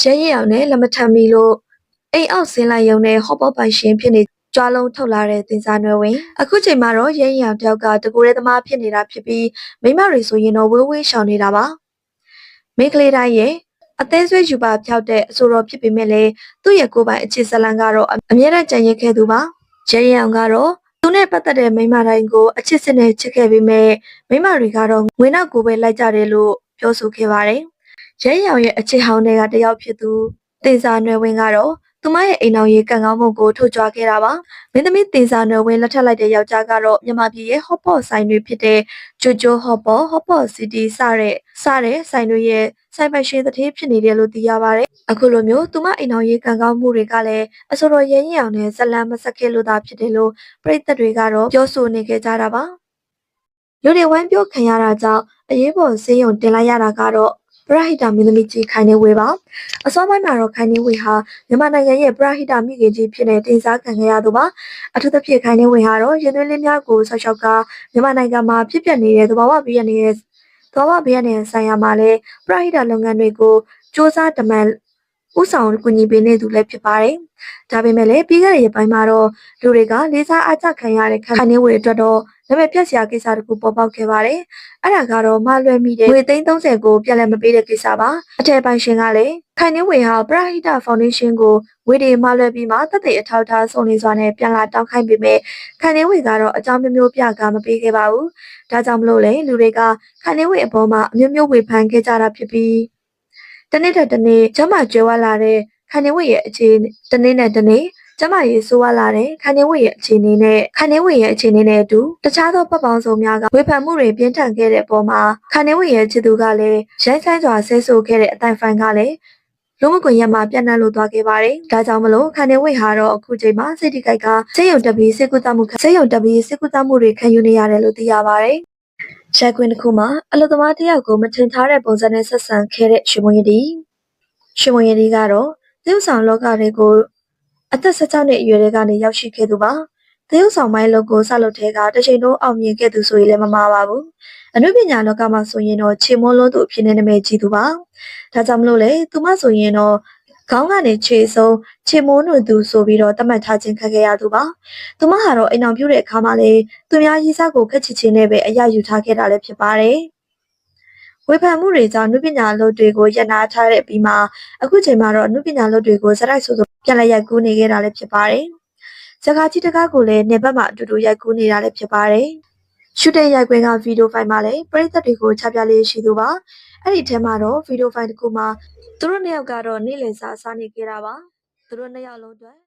ရဲရဲအောင်နဲ့လက်မထမ်းမီလို့အိမ်အောက်ဆင်းလိုက်ရုံနဲ့ဟော့ပေါ့ပိုင်ရှင်ဖြစ်နေကြွားလုံးထုတ်လာတဲ့တင်စားနွယ်ဝင်အခုချိန်မှာတော့ရဲရဲအောင်တယောက်ကတကူရဲသမားဖြစ်နေတာဖြစ်ပြီးမိမတွေဆိုရင်တော့ဝေးဝေးရှောင်နေတာပါမိန်းကလေးတိုင်းရဲ့အသေးဆွေးယူပါဖြောက်တဲ့အဆိုတော်ဖြစ်ပေမဲ့လည်းသူ့ရဲ့ကိုယ်ပိုင်အခြေဇလန်ကတော့အမြဲတမ်းကြံရစ်ခဲ့သူပါရဲရဲအောင်ကတော့သူနဲ့ပတ်သက်တဲ့မိန်းမတိုင်းကိုအချစ်စစ်နဲ့ချစ်ခဲ့ပေမဲ့မိန်းမတွေကတော့ငွေနောက်ကိုပဲလိုက်ကြတယ်လို့ပြောဆိုခဲ့ပါတယ် ရဲရဲအောင်ရဲ့အချစ်ဟောင်းတွေကတယောက်ဖြစ်သူတင်စာနွယ်ဝင်းကတော့သူမရဲ့အိမ်အောင်ရေးကံကောင်းမှုကိုထုတ်ကြွခဲ့တာပါမင်းသမီးတင်စာနွယ်ဝင်းလက်ထပ်လိုက်တဲ့ယောက်ျားကတော့မြန်မာပြည်ရဲ့ hot pot ဆိုင်တွေဖြစ်တဲ့ဂျိုဂျို hot pot hot pot city စတဲ့စတဲ့ဆိုင်တွေရဲ့ဆိုင်ပိုင်ရှင်တစ်ထေးဖြစ်နေတယ်လို့သိရပါတယ်အခုလိုမျိုးသူမအိမ်အောင်ရေးကံကောင်းမှုတွေကလည်းအစောတော်ရဲရင်အောင်နဲ့ဇလန်မဆက်ခဲ့လို့သာဖြစ်တယ်လို့ပြည်သက်တွေကတော့ပြောဆိုနေကြကြတာပါလူတွေဝိုင်းပြောခံရတာကြောင့်အရေးပေါ်ဆေးရုံတင်လိုက်ရတာကတော့ ပရဟိတမင်းသမီးကြီးခိုင်နေဝေပါအစောပိုင်းမှာတော့ခိုင်နေဝေဟာမြန်မာနိုင်ငံရဲ့ပရဟိတမိခင်ကြီးဖြစ်တဲ့တင်စားခံခဲ့ရသူပါအထူးသဖြင့်ခိုင်နေဝေဟာတော့ရင်သွေးလေးများကိုဆောက်ရှောက်ကမြန်မာနိုင်ငံမှာဖြစ်ပျက်နေတဲ့သဘာဝဘေးရနေတဲ့သဘာဝဘေးရနေတဲ့ဆိုင်ရာမှာလည်းပရဟိတလုပ်ငန်းတွေကိုစ조사တမန် ဥဆောင်ကူညီပေးနေသူလည်းဖြစ်ပါတယ်ဒါပေမဲ့လည်းပြီးခဲ့တဲ့ရက်ပိုင်းမှာတော့လူတွေကလေးစားအားကျခံရတဲ့ခိုင်နေဝေအတွက်တော့နာမည်ပြက်စရာကိစ္စတစ်ခုပေါ်ပေါက်ခဲ့ပါတယ်အဲ့ဒါကတော့မလွဲမိတဲ့ငွေသိန်း30ကိုပြန်လည်မပေးတဲ့ကိစ္စပါအထက်ပိုင်းရှင်ကလည်းခိုင်နေဝေဟာပရဟိတဖောင်ဒေးရှင်းကိုငွေတွေမလွဲပြီးမှတက်တဲ့အထောက်အထားစုံလင်စွာနဲ့ပြန်လာတောင်းခိုင်းပေမဲ့ခိုင်နေဝေကတော့အကြောင်းမျိုးမျိုးပြကမပေးခဲ့ပါဘူးဒါကြောင့်မလို့လေလူတွေကခိုင်နေဝေအပေါ်မှာအမျိုးမျိုးဝေဖန်ခဲ့ကြတာဖြစ်ပြီး တနေ့တစ်နေ့ကျမကျွဲဝလာတဲ့ခိုင်နေဝေရဲ့အခြေတနေ့နဲ့တနေ့ကျမရေးဆိုးဝါလာတဲ့ခန်းနေဝေရဲ့အခြေအနေနဲ့ခန်းနေဝေရဲ့အခြေအနေနဲ့အတူတခြားသောပတ်ပေါင်းစုံများကဝေဖန်မှုတွေပြင်းထန်ခဲ့တဲ့အပေါ်မှာခန်းနေဝေရဲ့ချစ်သူကလည်းရိုင်းဆိုင်စွာဆဲဆိုခဲ့တဲ့အတိုင်ဖိုင်ကလည်းလုံးဝကွန်ရက်မှာပြန့်နှံ့လို့သွားခဲ့ပါတယ်။ဒါကြောင့်မလို့ခန်းနေဝေဟာတော့အခုချိန်မှာစိတ်တိကိုက်ကစိတ်ယုံတက်ပြီးစိတ်ကူးတမှုစိတ်ယုံတက်ပြီးစိတ်ကူးတမှုတွေခံယူနေရတယ်လို့သိရပါတယ်။ ရက်ကွင်းတစ်ခုမှာအလုသမားတစ်ယောက်ကိုမထင်ထားတဲ့ပုံစံနဲ့ဆက်ဆံခဲ့တဲ့ရှင်မွန်ရည်ဒီရှင်မွန်ရည်ဒီကတော့သရုပ်ဆောင်လောကတွေကိုအသက်16နှစ်အရွယ်တွေကနေရောက်ရှိခဲ့သူပါ။သရုပ်ဆောင်ပိုင်းလုပ်ကိုစလုပ်တဲ့ကတချိန်လုံးအောင်မြင်ခဲ့သူဆိုရင်လည်းမမှားပါဘူး။အနုပညာလောကမှာဆိုရင်တော့ခြေမွန်းလို့သူအဖြစ်နဲ့နာမည်ကြီးသူပါ။ဒါကြောင့်မလို့လေသူမဆိုရင်တော့ ခေါင်းကနေခြေဆုံးခြေမွန်းလို့သူဆိုပြီးတော့သတ်မှတ်ထားခြင်းခံခဲ့ရသူပါ။သူမဟာတော့အိမ်အောင်ပြုတဲ့အခါမှာလေသူများရေးစားကိုခက်ချစ်ချင်းနဲ့ပဲအရယူထားခဲ့တာလည်းဖြစ်ပါတယ်။ဝေဖန်မှုတွေကြောင့်နုပညာလုပ်တွေကိုရန်နာထားတဲ့ပြီးမှအခုချိန်မှာတော့နုပညာလုပ်တွေကိုစရိုက်ဆိုဆိုပြန်လည်ရိုက်ကူးနေခဲ့တာလည်းဖြစ်ပါတယ်။စကားကြီးတကားကိုလည်းနေဘက်မှာအတူတူရိုက်ကူးနေတာလည်းဖြစ်ပါတယ်။ရှူတင်ရိုက်ခွင်းကဗီဒီယိုဖိုင်မှာလည်းပရိသတ်တွေကိုချပြလေးရှိသူပါ။ အဲ့ဒီထဲမှာတော့ဗီဒီယိုဖိုင်တစ်ခုမှာသူတို့နှစ်ယောက်ကတော့နေ့လည်စာစားနေခဲ့တာပါ။သူတို့နှစ်ယောက်လုံးအတွက်